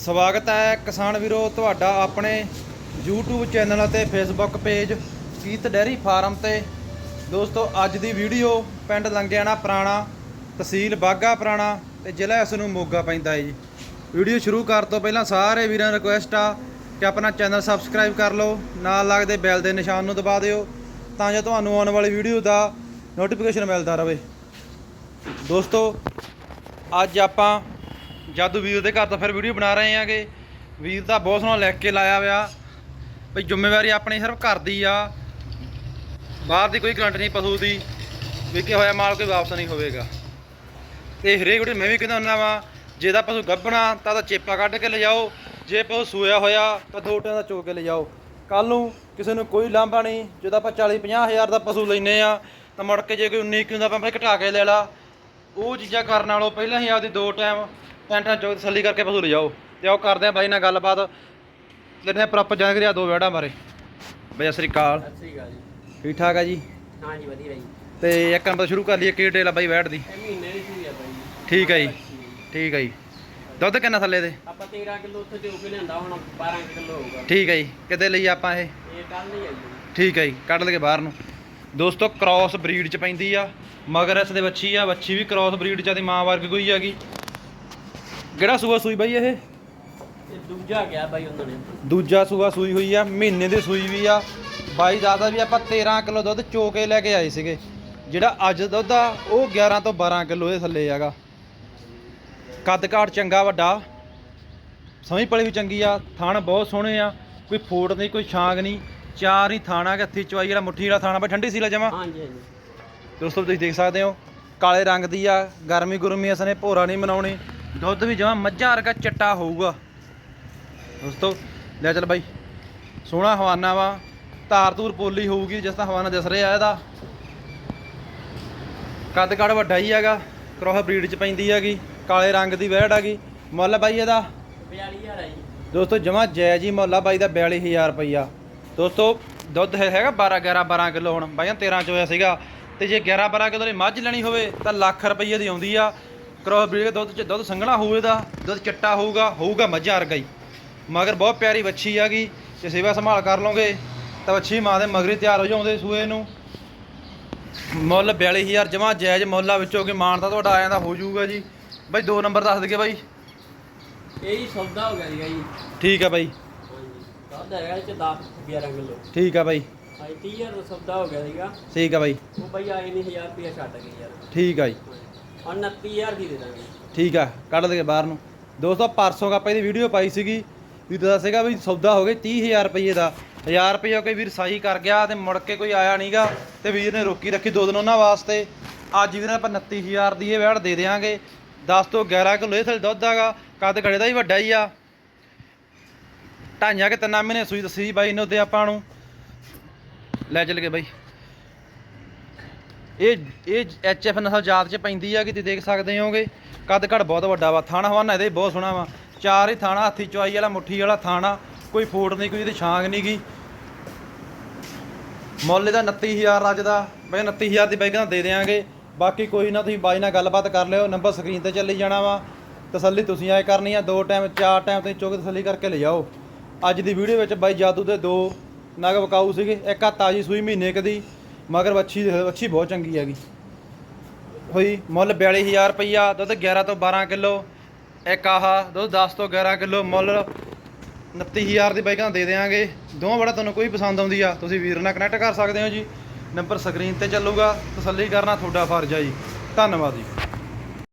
ਸਵਾਗਤ ਹੈ ਕਿਸਾਨ ਵੀਰੋ, ਤੁਹਾਡਾ ਆਪਣੇ YouTube ਚੈਨਲ ਅਤੇ Facebook ਪੇਜ ਕੀਤ ਡੈਰੀ ਫਾਰਮ ਤੇ। ਦੋਸਤੋ, ਅੱਜ ਦੀ ਵੀਡੀਓ ਪਿੰਡ ਲੰਗਿਆਣਾ ਪੁਰਾਣਾ, ਤਹਿਸੀਲ ਬਾਗਾ ਪੁਰਾਣਾ ਤੇ ਜ਼ਿਲ੍ਹਾ ਇਸ ਨੂੰ ਮੋਗਾ ਪੈਂਦਾ ਹੈ ਜੀ। ਵੀਡੀਓ ਸ਼ੁਰੂ ਕਰਨ ਤੋਂ ਪਹਿਲਾਂ ਸਾਰੇ ਵੀਰਾਂ ਨੂੰ ਰਿਕੁਐਸਟ ਆ ਕਿ ਆਪਣਾ ਚੈਨਲ ਸਬਸਕ੍ਰਾਈਬ ਕਰ ਲਓ, ਨਾਲ ਲੱਗਦੇ ਬੈਲ ਦੇ ਨਿਸ਼ਾਨ ਨੂੰ ਦਬਾ ਦਿਓ, ਤਾਂ ਜੋ ਤੁਹਾਨੂੰ ਆਉਣ ਵਾਲੀ ਵੀਡੀਓ ਦਾ ਨੋਟੀਫਿਕੇਸ਼ਨ ਮਿਲਦਾ ਰਹੇ। ਦੋਸਤੋ, ਅੱਜ ਆਪਾਂ ਜਾਦੂ ਵੀਰ ਦੇ ਘਰ ਤਾਂ ਫਿਰ ਵੀਡੀਓ ਬਣਾ ਰਹੇ ਆਂਗੇ। ਵੀਰ ਦਾ ਬਹੁਤ ਸੋਹਣਾ ਲਿਖ ਕੇ ਲਾਇਆ ਹੋਇਆ। ਭਈ ਜ਼ਿੰਮੇਵਾਰੀ ਆਪਣੀ ਸਿਰਫ ਘਰ ਦੀ ਆ। ਬਾਹਰ ਦੀ ਕੋਈ ਗਰੰਟੀ ਨਹੀਂ ਪਸ਼ੂ ਦੀ। ਵੀ ਹੋਇਆ ਮਾਲ ਕੋਈ ਵਾਪਸ ਨਹੀਂ ਹੋਵੇਗਾ। ਤੇ ਹਰੇਕ ਵੀਡੀਓ ਮੈਂ ਵੀ ਕਹਿੰਦਾ ਹੁੰਦਾ ਵਾਂ, ਜੇ ਦਾ ਪਸ਼ੂ ਗੱਭਣਾ, ਤਾਂ ਤਾਂ ਚੇਪਾ ਕੱਢ ਕੇ ਲਿਜਾਓ। ਜੇ ਪਸ਼ੂ ਸੂਇਆ ਹੋਇਆ, ਤਾਂ ਦੋ ਟਾਂ ਦਾ ਚੋ ਕੇ ਲਿਜਾਓ। ਕੱਲ ਨੂੰ ਕਿਸੇ ਨੂੰ ਕੋਈ ਲਾਂਭਾ ਨਹੀਂ। ਜਦੋਂ ਆਪਾਂ 40 50 ਹਜ਼ਾਰ ਦਾ ਪਸ਼ੂ ਲੈਨੇ ਆ, ਤਾਂ ਮੁੜ ਕੇ ਜੇ ਕੋਈ 19 ਕਿਉਂ ਦਾ ਆਪਾਂ ਭਾਈ ਘਟਾ ਕੇ ਲੈ ਲਾ। ਉਹ ਚੀਜ਼ਾਂ ਕਰਨ ਨਾਲੋਂ ਪਹਿਲਾਂ ਹੀ ਆਪਦੀ ਦੋ ਟਾਈਮ ਪੈਂਟਾਂ ਚੋਕ ਤਸੱਲੀ ਕਰਕੇ ਪਸ਼ੂ ਲਿਜਾਓ ਤੇ ਆਓ ਕਰਦੇ ਆ ਬਾਈ ਨਾਲ ਗੱਲਬਾਤ। ਲੈਣੇ ਪ੍ਰੋਪਰ ਜਾਣਕਾਰੀ ਆ ਦੋ ਵਿਆੜਾਂ ਬਾਰੇ। ਬਾਈ ਸਤਿ ਸ੍ਰੀ ਅਕਾਲ। ਸਤਿ ਸ੍ਰੀ ਅਕਾਲ ਜੀ। ਠੀਕ ਠਾਕ ਆ ਜੀ? ਹਾਂ ਜੀ ਵਧੀਆ ਜੀ। ਤੇ ਇੱਕ ਨੰਬਰ ਸ਼ੁਰੂ ਕਰ ਲਈਏ ਕੀ ਡੇਲ ਆ ਬਾਈ ਵੈਟ ਦੀ? ਇਹ ਮਹੀਨੇ ਦੀ ਸੂਈ ਆ ਬਾਈ। ਜੀ ਠੀਕ ਆ ਜੀ। ਠੀਕ ਆ ਜੀ। ਦੁੱਧ ਕਿੰਨਾ ਥੱਲੇ ਦੇ? ਆਪਾਂ 13 ਕਿਲੋ ਉੱਥੇ ਜੋ ਕੇ ਲਿਆਂਦਾ ਹੁਣ 12 ਕਿਲੋ ਹੋਊਗਾ। ਠੀਕ ਆ ਜੀ। ਕਿਤੇ ਲਈ ਆਪਾਂ ਇਹ? ਇਹ ਕੱਲ ਨਹੀਂ ਆਈ ਜੀ। ਠੀਕ ਆ ਜੀ ਕੱਢ ਲਗੇ ਬਾਹਰ ਨੂੰ। ਦੋਸਤੋ ਕ੍ਰਾਸ ਬਰੀਡ ਚ ਪੈਂਦੀ ਆ। ਮਗਰ ਇਸ ਦੇ ਵੱਛੀ ਆ। ਵੱਛੀ ਵੀ ਕ੍ਰਾਸ ਬਰੀਡ ਚ ਆ ਦੀ ਮਾਂ ਵਰਗ ਕੋਈ ਹੈਗੀ। ਕਿਹੜਾ ਸੂਆ ਸੂਈ ਬਾਈ ਇਹ? ਇਹ ਦੂਜਾ ਗਿਆ ਬਾਈ ਉਹਨਾਂ ਨੇ। ਦੂਜਾ ਸੂਆ ਸੂਈ ਹੋਈ ਆ ਮਹੀਨੇ ਦੀ ਸੂਈ ਵੀ ਆ। ਬਾਈ ਦੱਸਦਾ ਵੀ ਆਪਾਂ 13 ਕਿਲੋ ਦੁੱਧ ਚੋ ਕੇ ਲੈ ਕੇ ਆਏ ਸੀਗੇ। ਜਿਹੜਾ ਅੱਜ ਦੁੱਧ ਆ ਉਹ 11 ਤੋਂ 12 ਕਿਲੋ ਦੇ ਥੱਲੇ ਹੈਗਾ। ਕੱਦ ਕਾਠ ਚੰਗਾ ਵੱਡਾ। ਸਮਝ ਪਲੀ ਵੀ ਚੰਗੀ ਆ ਥਣ ਬਹੁਤ ਸੋਹਣੇ ਆ। ਕੋਈ ਫੋੜ ਨਹੀਂ ਕੋਈ ਛਾਂਗ ਨਹੀਂ। ਚਾਰ ਹੀ ਥਾਣਾ ਕਿ ਹੱਥੀ ਚਵਾਈ ਜਿਹੜਾ ਮੁੱਠੀ ਵਾਲਾ ਥਾਣਾ ਬਈ ਠੰਡੀ ਸੀ ਲਾ ਜਮਾ। ਹਾਂ ਜੀ ਹਾਂ ਜੀ ਦੋਸਤੋ ਤੁਸੀਂ ਦੇਖ ਸਕਦੇ ਹੋ ਕਾਲੇ ਰੰਗ ਦੀ ਆ ਗਰਮੀ ਗੁਰਮੀ ਅਸਨੇ ਭੋਰਾ ਨਹੀਂ ਮਨਾਉਣੀ। ਦੁੱਧ ਵੀ ਜਮਾ ਮੱਝਾਂ ਵਰਗਾ ਚਿੱਟਾ ਹੋਊਗਾ। ਦੋਸਤੋ ਲੈ ਚੱਲ ਬਾਈ। ਸੋਹਣਾ ਹਵਾਨਾ ਵਾ। ਧਾਰ ਧੂਰ ਪੋਲੀ ਹੋਊਗੀ ਜਿਸ ਤਰ੍ਹਾਂ ਹਵਾਨਾ ਦਿਸ ਰਿਹਾ ਇਹਦਾ। ਕੱਦ ਕੱਦ ਵੱਡਾ ਹੀ ਹੈਗਾ। ਕਰੋਹ ਬਰੀਡ ਚ ਪੈਂਦੀ ਹੈਗੀ। ਕਾਲੇ ਰੰਗ ਦੀ ਵਹਿੜ ਹੈਗੀ। ਮੁੱਲ ਬਾਈ ਇਹਦਾ? 42000 ਆ ਜੀ। ਦੋਸਤੋ ਜਮਾ ਜਾਇਜ਼ ਹੀ ਮੁੱਲ ਬਾਈ ਦਾ 42000 ਰੁਪਈਆ। ਦੋਸਤੋ ਦੁੱਧ ਹੈ- ਹੈਗਾ 12 11 12 ਕਿਲੋ ਹੁਣ। ਬਾਈਆਂ 13 ਚ ਹੋਇਆ ਸੀਗਾ। ਤੇ ਜੇ 11 12 ਕਿਲੋ ਦੀ ਮੱਝ ਲੈਣੀ ਹੋਵੇ ਤਾਂ ਲੱਖ ਰੁਪਈਏ ਦੀ ਆਉਂਦੀ ਆ। ਕਰੋਸ ਬਰੀਡ ਦੇ ਦੁੱਧ ਚ ਦੁੱਧ ਸੰਘਣਾ ਹੋਵੇ ਦਾ ਦੁੱਧ ਚਿੱਟਾ ਹੋਊਗਾ ਹੋਊਗਾ ਮੱਝਾਂ ਵਰਗਾ ਹੀ। ਮਗਰ ਬਹੁਤ ਪਿਆਰੀ ਵੱਛੀ ਹੈਗੀ ਜੇ ਸੇਵਾ ਸੰਭਾਲ ਕਰ ਲਓਗੇ ਤਾਂ ਵੱਛੀ ਮਾਂ ਦੇ ਮਗਰੀ ਤਿਆਰ ਹੋ ਜਾਉਂਦੇ ਸੂਏ ਨੂੰ। ਮੁੱਲ 42000 ਜਮਾ ਜਾਇਜ਼ ਮੁੱਲਾਂ ਵਿੱਚੋਂ ਕਿ ਮਾਨ ਤਾਂ ਤੁਹਾਡਾ ਆ ਜਾਂਦਾ ਹੋ ਜਾਊਗਾ ਜੀ। ਬਾਈ ਦੋ ਨੰਬਰ ਦੱਸ ਦਈਏ ਬਾਈ। ਇਹ ਹੀ ਸੌਦਾ ਹੋ ਗਿਆ ਜੀ। ਠੀਕ ਆ ਬਾਈ। ਹਾਂ ਜੀ ਦੁੱਧ ਹੈਗਾ ਇਹ ਚ 10 11 ਕਿਲੋ। ਠੀਕ ਆ ਬਾਈ। ਹਾਂ 30000 ਦਾ ਸੌਦਾ ਹੋ ਗਿਆ ਸੀਗਾ। ਠੀਕ ਆ ਬਾਈ। ਉਹ ਬਾਈ ਆਏ ਨਹੀਂ 1000 ਰੁਪਇਆ ਛੱਡ ਗਏ ਯਾਰ। ਠੀਕ ਆ ਜੀ। ਹਾਂ 29000 ਦੀ ਦੇ ਦਾਂਗੇ। ਠੀਕ ਆ, ਕੱਢ ਦੇ ਬਾਹਰ ਨੂੰ। ਦੋਸਤੋ, ਪਰਸੋਂ ਆਪਾਂ ਇਹਦੀ ਵੀਡੀਓ ਪਾਈ ਸੀਗੀ, ਵੀ ਦੱਸਿਆ ਵੀ ਸੌਦਾ ਹੋ ਗਿਆ 30000 ਰੁਪਏ ਦਾ। 1000 ਰੁਪਏ ਕੋਈ ਵੀਰ ਸਾਈ ਕਰ ਗਿਆ ਤੇ ਮੁੜ ਕੇ ਕੋਈ ਆਇਆ ਨਹੀਂਗਾ ਤੇ ਵੀਰ ਨੇ ਰੋਕੀ ਰੱਖੀ ਦੋ ਦਿਨ ਉਹਨਾਂ ਵਾਸਤੇ। ਅੱਜ ਵੀਰ ਆਪਾਂ 29000 ਦੀ ਇਹ ਵੈੜ ਦੇ ਦੇਵਾਂਗੇ 10 ਤੋਂ 11 ਕਿਲੋ ਇਹ ਥੱਲੇ ਦੁੱਧ ਹੈਗਾ, ਕੱਦ ਘੜੇ ਦਾ ਹੀ ਵੱਡਾ ਹੀ ਆ। ਢਾਈਆਂ ਕਿ ਤਿੰਨਾਂ ਮਹੀਨੇ ਸੂਈ ਦੱਸੀ ਬਾਈ ਨੇ ਉਹਦੇ ਆਪਾਂ ਨੂੰ। ਲੈ ਚੱਲ ਗਏ ਬਾਈ। ਇਹ ਇਹ ਐਚਐਫ ਨਸਲ ਜਾਤ ਚ ਪੈਂਦੀ ਆ ਕਿ ਤੁਸੀਂ ਦੇਖ ਸਕਦੇ ਹੋਗੇ? ਕੱਦ ਘੜ ਬਹੁਤ ਵੱਡਾ ਵਾ। ਥਾਣਾ ਹਵਾਨਾ ਇਹਦੇ ਬਹੁਤ ਸੋਹਣਾ ਵਾ। ਚਾਰ ਹੀ ਥਾਣਾ, ਹੱਥੀ ਚਵਾਈ ਵਾਲਾ, ਮੁੱਠੀ ਵਾਲਾ ਥਾਣਾ। ਕੋਈ ਫੋਟ ਨਹੀਂ ਕੋਈ ਇਹਦੀ ਛਾਂਗ ਨਹੀਂ ਗੀ। ਮੁੱਲ ਇਹਦਾ 29000 ਅੱਜ ਦਾ। ਬਈ 29000 ਦੀ ਬਾਈਕ ਨਾਲ ਦੇ ਦੇਵਾਂਗੇ ਬਾਕੀ ਕੋਈ ਨਾ, ਤੁਸੀਂ ਬਾਈ ਨਾਲ ਗੱਲਬਾਤ ਕਰ ਲਿਓ। ਨੰਬਰ ਸਕਰੀਨ ਤੇ ਚੱਲੀ ਜਾਣਾ ਵਾ। ਤਸੱਲੀ ਤੁਸੀਂ ਆਏ ਕਰਨੀ ਆ। ਦੋ ਟਾਈਮ, ਚਾਰ ਟਾਈਮ ਤੁਸੀਂ ਚੁੱਕ ਤਸੱਲੀ ਕਰਕੇ ਲੈ ਜਾਓ ਅੱਜ ਦੀ ਵੀਡੀਓ ਵਿੱਚ ਬਾਈ ਜਾਦੂ ਦੇ ਦੋ ਨਗ ਵਕਾਊ ਸੀਗੇ। ਇੱਕ ਆ ਤਾਜੀ ਸੂਈ ਮਹੀਨੇ ਕਦੀ ਮਗਰ ਵੱਛੀ ਵੱਛੀ ਬਹੁਤ ਚੰਗੀ ਹੈਗੀ। ਹੋਈ, ਮੁੱਲ 42000 ਰੁਪਈਆ, ਦੁੱਧ 11 ਤੋਂ 12 ਕਿਲੋ, ਇੱਕ ਆਹ ਦੁੱਧ 10 ਤੋਂ 11 ਕਿਲੋ, ਮੁੱਲ 29000 ਦੀ ਬਾਈਕਾਂ ਦੇ ਦੇਵਾਂਗੇ ਦੋਵਾਂ ਬੜਾ ਤੁਹਾਨੂੰ ਕੋਈ ਪਸੰਦ ਆਉਂਦੀ ਆ, ਤੁਸੀਂ ਵੀਰ ਨਾਲ ਕਨੈਕਟ ਕਰ ਸਕਦੇ ਹੋ ਜੀ। ਨੰਬਰ ਸਕਰੀਨ ਤੇ ਚੱਲੂਗਾ, ਤਸੱਲੀ ਕਰਨਾ ਤੁਹਾਡਾ ਫਰਜ਼ ਆ ਜੀ। ਧੰਨਵਾਦ ਜੀ।